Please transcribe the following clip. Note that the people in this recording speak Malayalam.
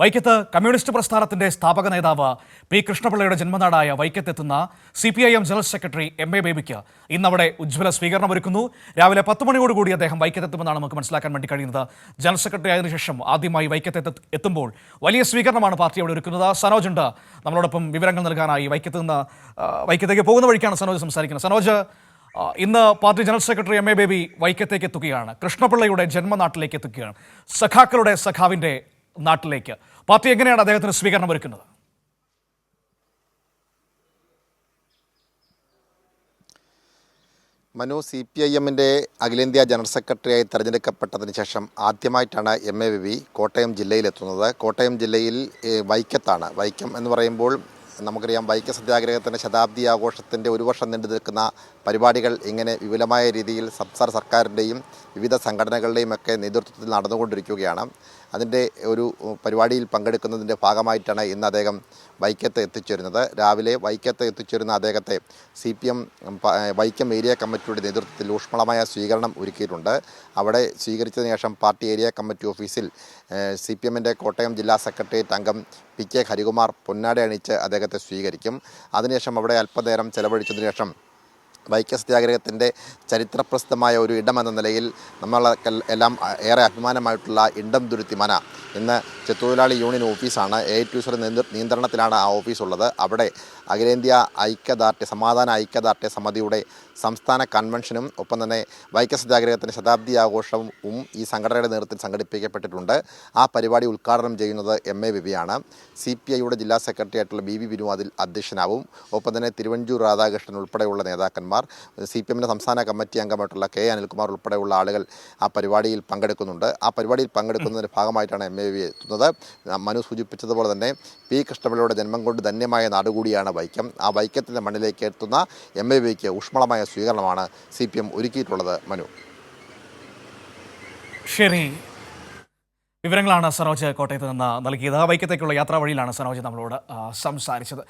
വൈക്കത്ത് കമ്മ്യൂണിസ്റ്റ് പ്രസ്ഥാനത്തിന്റെ സ്ഥാപക നേതാവ് പി കൃഷ്ണപിള്ളയുടെ ജന്മനാടായ വൈക്കത്തെത്തുന്ന C P I M general secretary M A ബേബിക്ക് ഇന്നവിടെ ഉജ്ജ്വല സ്വീകരണം ഒരുക്കുന്നു രാവിലെ പത്ത് മണിയോടുകൂടി അദ്ദേഹം വൈക്കത്തെത്തുമെന്നാണ് നമുക്ക് മനസ്സിലാക്കാൻ വേണ്ടി കഴിയുന്നത്. ജനറൽ സെക്രട്ടറി ആയതിനു ശേഷം ആദ്യമായി വൈക്കത്ത് എത്തുമ്പോൾ വലിയ സ്വീകരണമാണ് പാർട്ടി അവിടെ ഒരുക്കുന്നത്. സനോജ് ഉണ്ട്. നമ്മളോടൊപ്പം വിവരങ്ങൾ നൽകാനായി വൈക്കത്ത് നിന്ന് വൈക്കത്തേക്ക് പോകുന്ന വഴിക്കാണ് സനോജ് സംസാരിക്കുന്നത്. സനോജ് ഇന്ന് party general secretary M A Baby വൈക്കത്തേക്ക് എത്തുകയാണ്. കൃഷ്ണപിള്ളയുടെ ജന്മനാട്ടിലേക്ക് എത്തുകയാണ്. സഖാക്കളുടെ സഖാവിന്റെ നാട്ടിലേക്ക്. പാർട്ടി എങ്ങനെയാണ് അദ്ദേഹത്തിന് സ്വീകരണം ഒരുക്കുന്നത്? മനു സി പി ഐ എമ്മിന്റെ അഖിലേന്ത്യാ ജനറൽ സെക്രട്ടറിയായി തെരഞ്ഞെടുക്കപ്പെട്ടതിന് ശേഷം ആദ്യമായിട്ടാണ് എം എ ബി കോട്ടയം ജില്ലയിലെത്തുന്നത്. കോട്ടയം ജില്ലയിൽ വൈക്കത്താണ്. വൈക്കം എന്ന് പറയുമ്പോൾ നമുക്കറിയാം വൈക്ക സത്യാഗ്രഹത്തിന്റെ ശതാബ്ദി ആഘോഷത്തിന്റെ ഒരു വർഷം നീണ്ടു നിൽക്കുന്ന പരിപാടികൾ ഇങ്ങനെ വിപുലമായ രീതിയിൽ സംസ്ഥാന സർക്കാരിന്റെയും വിവിധ സംഘടനകളുടെയും ഒക്കെ നേതൃത്വത്തിൽ നടന്നുകൊണ്ടിരിക്കുകയാണ്. അതിന്റെ ഒരു പരിപാടിയിൽ പങ്കെടുക്കുന്നതിന്റെ ഭാഗമായിട്ടാണ് ഇന്ന് അദ്ദേഹം വൈക്കത്ത് എത്തിച്ചേരുന്നത്. രാവിലെ വൈക്കത്ത് എത്തിച്ചേരുന്ന അദ്ദേഹത്തെ C P M Vaikom area committee നേതൃത്വത്തിൽ ഊഷ്മളമായ സ്വീകരണം ഒരുക്കിയിട്ടുണ്ട്. അവിടെ സ്വീകരിച്ചതിന് ശേഷം പാർട്ടി ഏരിയ കമ്മിറ്റി ഓഫീസിൽ സി പി എമ്മിന്റെ കോട്ടയം ജില്ലാ സെക്രട്ടേറിയറ്റ് അംഗം പി കെ ഹരികുമാർ പൊന്നാട അണിയിച്ച് അദ്ദേഹത്തെ സ്വീകരിക്കും. അതിനുശേഷം അവിടെ അല്പനേരം ചെലവഴിച്ചതിന് ശേഷം വൈക്കം സത്യാഗ്രഹത്തിന്റെ ചരിത്രപ്രസിദ്ധമായ ഒരു ഇടമെന്ന നിലയിൽ നമ്മളൊക്കെ എല്ലാം ഏറെ അഭിമാനമായിട്ടുള്ള ഇണ്ടം ദുരുത്തി മന. ഇന്ന് ചെത്തൊഴിലാളി യൂണിയൻ ഓഫീസാണ്. എ ടു സിയുടെ നിയന്ത്രണത്തിലാണ് ആ ഓഫീസ് ഉള്ളത് അവിടെ അഖിലേന്ത്യാ ഐക്യദാർഢ്യ സമാധാന ഐക്യദാർഢ്യ സമിതിയുടെ സംസ്ഥാന കൺവെൻഷനും ഒപ്പം തന്നെ വൈക്കം സത്യാഗ്രഹത്തിന്റെ ശതാബ്ദി ആഘോഷവും ഈ സംഘടനയുടെ നേതൃത്വത്തിൽ സംഘടിപ്പിക്കപ്പെട്ടിട്ടുണ്ട്. ആ പരിപാടി ഉദ്ഘാടനം ചെയ്യുന്നത് എം എ ബിബിയാണ് സി പി ഐയുടെ ജില്ലാ സെക്രട്ടറി ആയിട്ടുള്ള ബി വി ബിനു അതിൽ അധ്യക്ഷനാവും. ഒപ്പം തന്നെ തിരുവഞ്ചൂർ രാധാകൃഷ്ണൻ ഉൾപ്പെടെയുള്ള നേതാക്കന്മാർ സി പി എമ്മിന്റെ സംസ്ഥാന കമ്മിറ്റി അംഗമായിട്ടുള്ള കെ അനിൽകുമാർ ഉൾപ്പെടെയുള്ള ആളുകൾ ആ പരിപാടിയിൽ പങ്കെടുക്കുന്നുണ്ട്. ആ പരിപാടിയിൽ പങ്കെടുക്കുന്നതിന്റെ ഭാഗമായിട്ടാണ് എം എ വി എത്തുന്നത്. മനു സൂചിപ്പിച്ചതുപോലെ തന്നെ പി കൃഷ്ണപിള്ളയുടെ ജന്മം കൊണ്ട് ധന്യമായ നാടുകൂടിയാണ് വൈക്കം. ആ വൈക്കത്തിന്റെ മണ്ണിലേക്ക് എത്തുന്ന എം എ വിക്ക് ഊഷ്മളമായ സ്വീകരണമാണ് സി പി എം ഒരുക്കിയിട്ടുള്ളത് മനു. ശരി വിവരങ്ങളാണ് സനോജ് കോട്ടയത്ത് നിന്ന് നൽകിയത്. വൈക്കത്തേക്കുള്ള യാത്രാ വഴിയിലാണ് സനോജ് നമ്മളോട് സംസാരിച്ചത്.